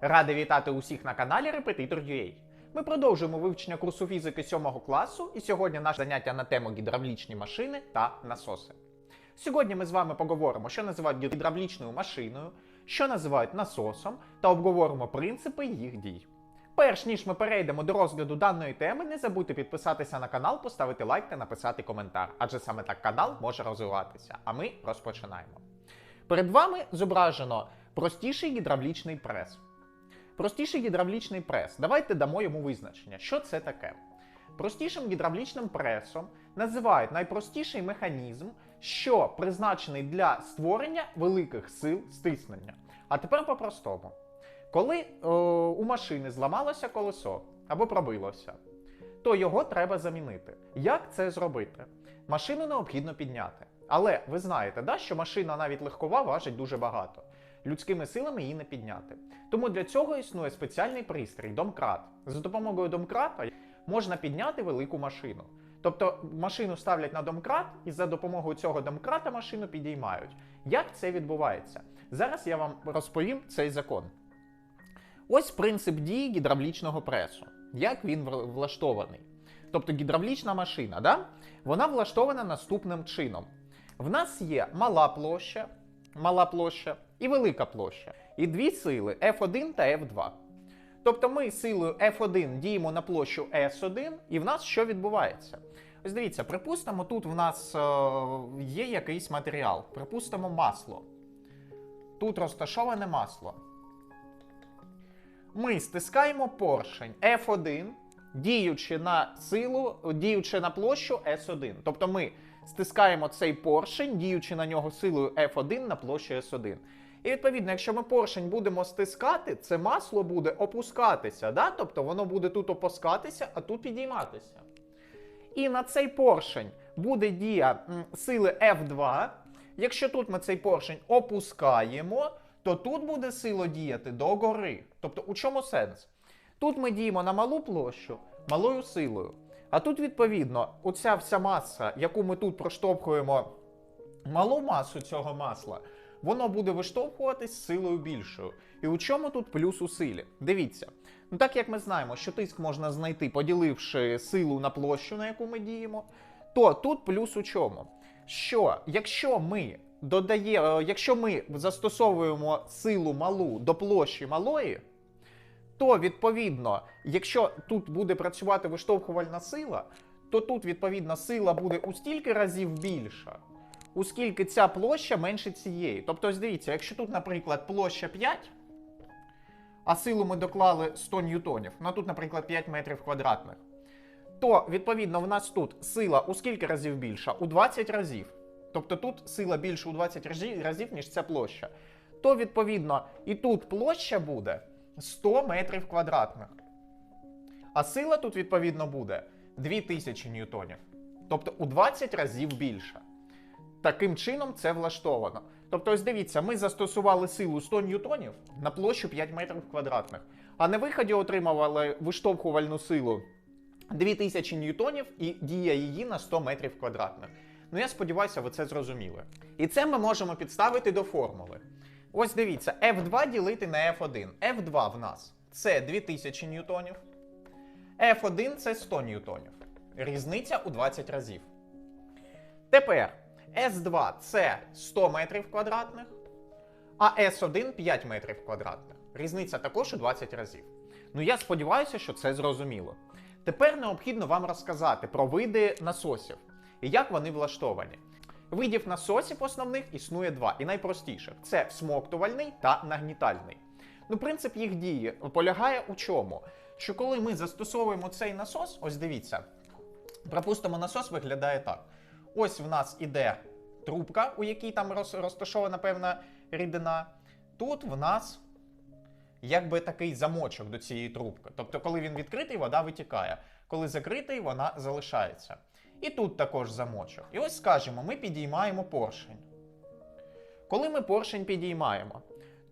Радий вітати усіх на каналі Repetitor.ua. Ми продовжуємо вивчення курсу фізики 7 класу, і сьогодні наше заняття на тему гідравлічні машини та насоси. Сьогодні ми з вами поговоримо, що називають гідравлічною машиною, що називають насосом, та обговоримо принципи їх дій. Перш ніж ми перейдемо до розгляду даної теми, не забудьте підписатися на канал, поставити лайк та написати коментар, адже саме так канал може розвиватися. А ми розпочинаємо. Перед вами зображено простіший гідравлічний прес. Простіший гідравлічний прес. Давайте дамо йому визначення. Що це таке? Простішим гідравлічним пресом називають найпростіший механізм, що призначений для створення великих сил стиснення. А тепер по-простому. Коли е, у машини зламалося колесо або пробилося, то його треба замінити. Як це зробити? Машину необхідно підняти. Але ви знаєте, да, що машина навіть легкова важить дуже багато. Людськими силами її не підняти. Тому для цього існує спеціальний пристрій домкрат. За допомогою домкрата можна підняти велику машину. Тобто машину ставлять на домкрат, і за допомогою цього домкрата машину підіймають. Як це відбувається? Зараз я вам розповім цей закон. Ось принцип дії гідравлічного пресу. Як він влаштований? Тобто гідравлічна машина, да? вона влаштована наступним чином. В нас є мала площа, мала площа і велика площа. І дві сили F1 та F2. Тобто ми силою F1 діємо на площу S1, і в нас що відбувається? Ось дивіться, припустимо, тут в нас е, є якийсь матеріал, припустимо масло. Тут розташоване масло. Ми стискаємо поршень F1, діючи на силу, діючи на площу S1. Тобто ми стискаємо цей поршень, діючи на нього силою F1 на площу S1. І відповідно, якщо ми поршень будемо стискати, це масло буде опускатися. Да? Тобто воно буде тут опускатися, а тут підійматися. І на цей поршень буде дія сили F2. Якщо тут ми цей поршень опускаємо, то тут буде сила діяти догори. Тобто, у чому сенс? Тут ми діємо на малу площу малою силою. А тут, відповідно, оця вся маса, яку ми тут проштовхуємо малу масу цього масла, воно буде виштовхуватись силою більшою. І у чому тут плюс у силі? Дивіться. Ну так як ми знаємо, що тиск можна знайти, поділивши силу на площу, на яку ми діємо, то тут плюс у чому? Що якщо ми додає, е, якщо ми застосовуємо силу малу до площі малої, то відповідно, якщо тут буде працювати виштовхувальна сила, то тут відповідно сила буде у стільки разів більша, оскільки ця площа менше цієї. Тобто, ось дивіться, якщо тут, наприклад, площа 5, а силу ми доклали 100 ньютонів, ну тут, наприклад, 5 метрів квадратних, то відповідно в нас тут сила у скільки разів більша? У 20 разів. Тобто тут сила більше у 20 разів, ніж ця площа. То відповідно і тут площа буде 100 метрів квадратних. А сила тут відповідно буде 2000 ньютонів. Тобто у 20 разів більша. Таким чином це влаштовано. Тобто, ось дивіться, ми застосували силу 100 ньютонів на площу 5 метрів квадратних, а на виході отримували виштовхувальну силу 2000 ньютонів і дія її на 100 метрів квадратних. Ну я сподіваюся, ви це зрозуміли. І це ми можемо підставити до формули. Ось дивіться, F2 ділити на F1. F2 в нас це 2000 ньютонів, F1 це 100 ньютонів. Різниця у 20 разів. Тепер S2 це 100 метрів квадратних, а S1 5 метрів квадратних. Різниця також у 20 разів. Ну я сподіваюся, що це зрозуміло. Тепер необхідно вам розказати про види насосів і як вони влаштовані. Видів насосів основних існує два, і найпростіших це всмоктувальний та нагнітальний. Ну, принцип їх дії полягає у чому? Що коли ми застосовуємо цей насос, ось дивіться, припустимо, насос виглядає так. Ось в нас іде трубка, у якій там розташована певна рідина. Тут в нас якби такий замочок до цієї трубки. Тобто, коли він відкритий, вода витікає. Коли закритий, вона залишається. І тут також замочок. І ось скажемо, ми підіймаємо поршень. Коли ми поршень підіймаємо,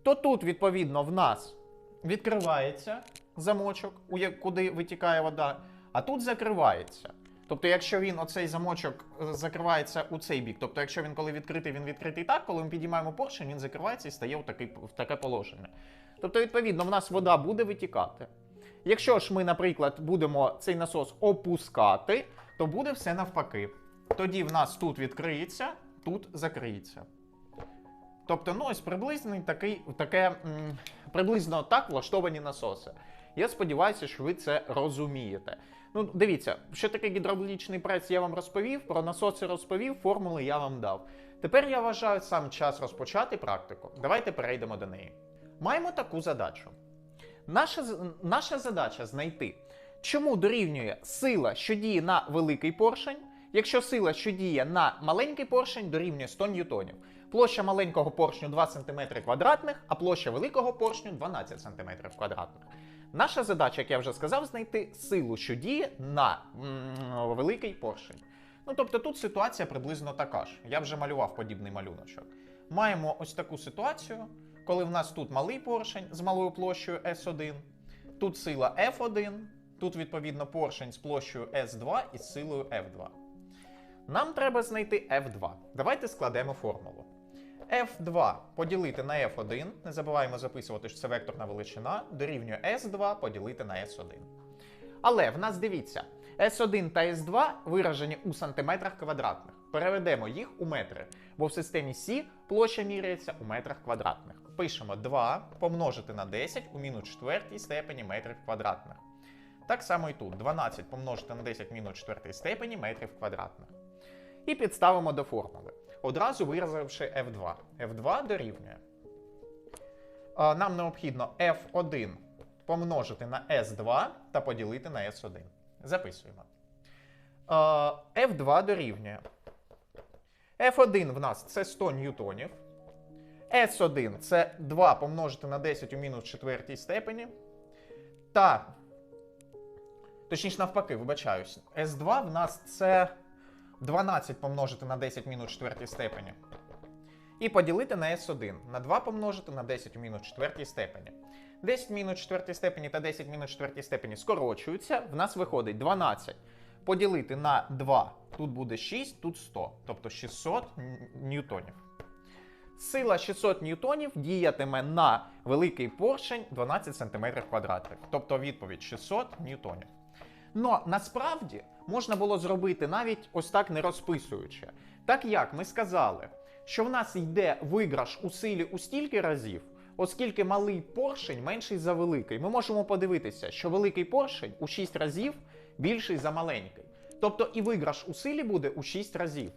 то тут, відповідно, в нас відкривається замочок, куди витікає вода, а тут закривається. Тобто, якщо він оцей замочок е, закривається у цей бік, тобто, якщо він коли відкритий, він відкритий так, коли ми підіймаємо поршень, він закривається і стає в таке положення. Тобто, відповідно, в нас вода буде витікати. Якщо ж ми, наприклад, будемо цей насос опускати, то буде все навпаки. Тоді в нас тут відкриється, тут закриється. Тобто, ну ось приблизно такий, таке, приблизно так влаштовані насоси. Я сподіваюся, що ви це розумієте. Ну, дивіться, що таке гідравлічний прес, я вам розповів, про насоси розповів, формули я вам дав. Тепер я вважаю сам час розпочати практику. Давайте перейдемо до неї. Маємо таку задачу. Наша, наша задача знайти, чому дорівнює сила, що діє на великий поршень, якщо сила, що діє на маленький поршень, дорівнює 100 ньютонів. Площа маленького поршню 2 см квадратних, а площа великого поршню 12 см квадратних. Наша задача, як я вже сказав, знайти силу, що діє на великий поршень. Ну тобто тут ситуація приблизно така ж. Я вже малював подібний малюночок. Маємо ось таку ситуацію, коли в нас тут малий поршень з малою площею S1, тут сила F1, тут відповідно поршень з площею S2 і силою F2. Нам треба знайти F2. Давайте складемо формулу. F2 поділити на F1, не забуваємо записувати, що це векторна величина, дорівнює S2 поділити на S1. Але в нас дивіться, S1 та S2 виражені у сантиметрах квадратних. Переведемо їх у метри, бо в системі Сі площа міряється у метрах квадратних. Пишемо 2 помножити на 10 у мінус четвертій степені метрів квадратних. Так само і тут 12 помножити на 10 мінус четвертій степені метрів квадратних. І підставимо до формули, одразу виразивши F2. F2 дорівнює. Нам необхідно F1 помножити на S2 та поділити на S1. Записуємо. F2 дорівнює. F1 в нас це 100 ньютонів. S1 це 2 помножити на 10 у мінус четвертій степені. Та, точніше, навпаки, вибачаюсь. S2 в нас це 12 помножити на 10 в мінус четвертій степені. І поділити на S1 на 2 помножити на 10 у мінус четвертій степені. 10 в мінус четвертій степені та 10 в мінус четвертій степені скорочуються. В нас виходить 12 поділити на 2. Тут буде 6, тут 100, тобто 600 ньютонів. Сила 600 ньютонів діятиме на великий поршень 12 см квадратних, тобто відповідь 600 ньютонів. Но насправді можна було зробити навіть ось так не розписуючи. Так як ми сказали, що в нас йде виграш у силі у стільки разів, оскільки малий поршень менший за великий. Ми можемо подивитися, що великий поршень у 6 разів більший за маленький. Тобто і виграш у силі буде у 6 разів.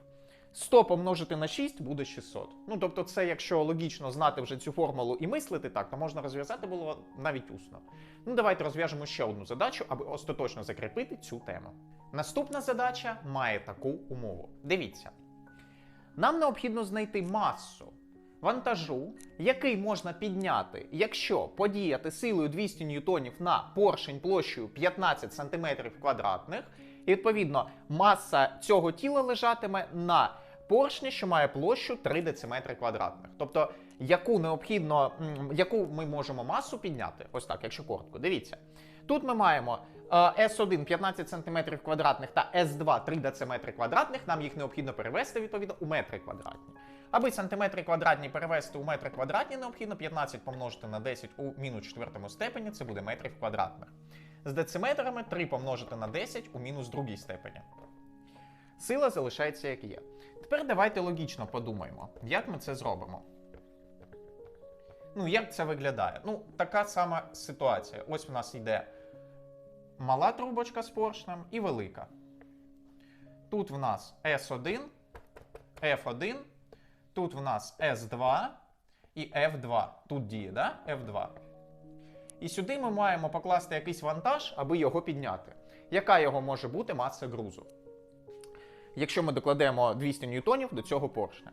100 помножити на 6 буде 600. Ну тобто, це якщо логічно знати вже цю формулу і мислити так, то можна розв'язати було навіть усно. Ну давайте розв'яжемо ще одну задачу, аби остаточно закріпити цю тему. Наступна задача має таку умову. Дивіться. Нам необхідно знайти масу вантажу, який можна підняти, якщо подіяти силою 200 ньютонів на поршень площею 15 см квадратних, і відповідно маса цього тіла лежатиме на поршні, що має площу 3 дециметри квадратних. Тобто, яку необхідно, яку ми можемо масу підняти, ось так, якщо коротко, дивіться. Тут ми маємо е, S1 15 см квадратних та S2 3 дециметри квадратних. Нам їх необхідно перевести відповідно у метри квадратні. Аби сантиметри квадратні перевести у метри квадратні, необхідно 15 помножити на 10 у мінус четвертому степені, це буде метрів квадратних. З дециметрами 3 помножити на 10 у мінус другій степені. Сила залишається як є. Тепер давайте логічно подумаємо, як ми це зробимо. Ну, як це виглядає? Ну, така сама ситуація. Ось в нас йде мала трубочка з поршнем і велика. Тут в нас S1, F1, тут в нас S2 і F2. Тут діє, да? F2. І сюди ми маємо покласти якийсь вантаж, аби його підняти. Яка його може бути маса ґрузу? Якщо ми докладемо 200 ньютонів до цього поршня.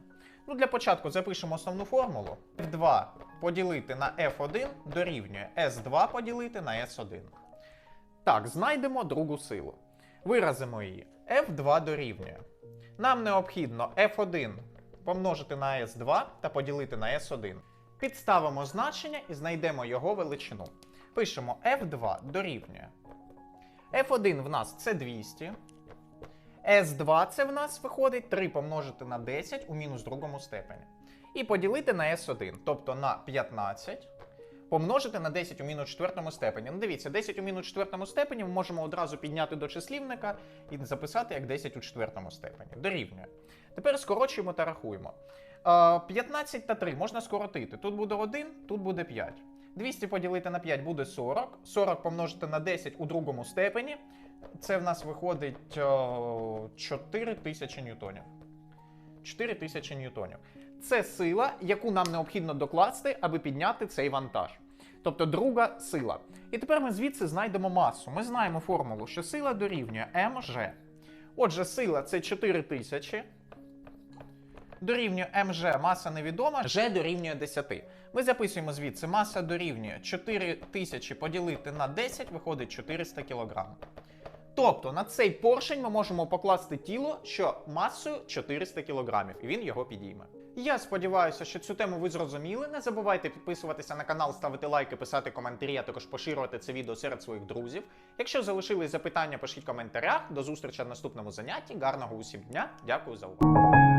Ну, для початку запишемо основну формулу. F2 поділити на F1 дорівнює S2 поділити на S1. Так, знайдемо другу силу. Виразимо її. F2 дорівнює. Нам необхідно F1 помножити на S2 та поділити на S1. Підставимо значення і знайдемо його величину. Пишемо F2 дорівнює. F1 в нас це 200. S2 це в нас виходить 3 помножити на 10 у мінус другому степені. І поділити на S1, тобто на 15 помножити на 10 у мінус четвертому степені. Ну, дивіться, 10 у мінус четвертому степені ми можемо одразу підняти до числівника і записати як 10 у четвертому степені. Дорівнює. Тепер скорочуємо та рахуємо. Е, 15 та 3 можна скоротити. Тут буде 1, тут буде 5. 200 поділити на 5 буде 40. 40 помножити на 10 у другому степені. Це в нас виходить о, 4 тисячі ньютонів. 4 тисячі ньютонів. Це сила, яку нам необхідно докласти, аби підняти цей вантаж. Тобто друга сила. І тепер ми звідси знайдемо масу. Ми знаємо формулу, що сила дорівнює МЖ. Отже, сила це 4 тисячі. Дорівнює МЖ, маса невідома, G дорівнює 10. Ми записуємо звідси, маса дорівнює 4 тисячі поділити на 10, виходить 400 кг. Тобто на цей поршень ми можемо покласти тіло, що масою 400 кг, і він його підійме. Я сподіваюся, що цю тему ви зрозуміли. Не забувайте підписуватися на канал, ставити лайки, писати коментарі, а також поширювати це відео серед своїх друзів. Якщо залишились запитання, пишіть в коментарях. До зустрічі в наступному занятті. Гарного усім дня. Дякую за увагу.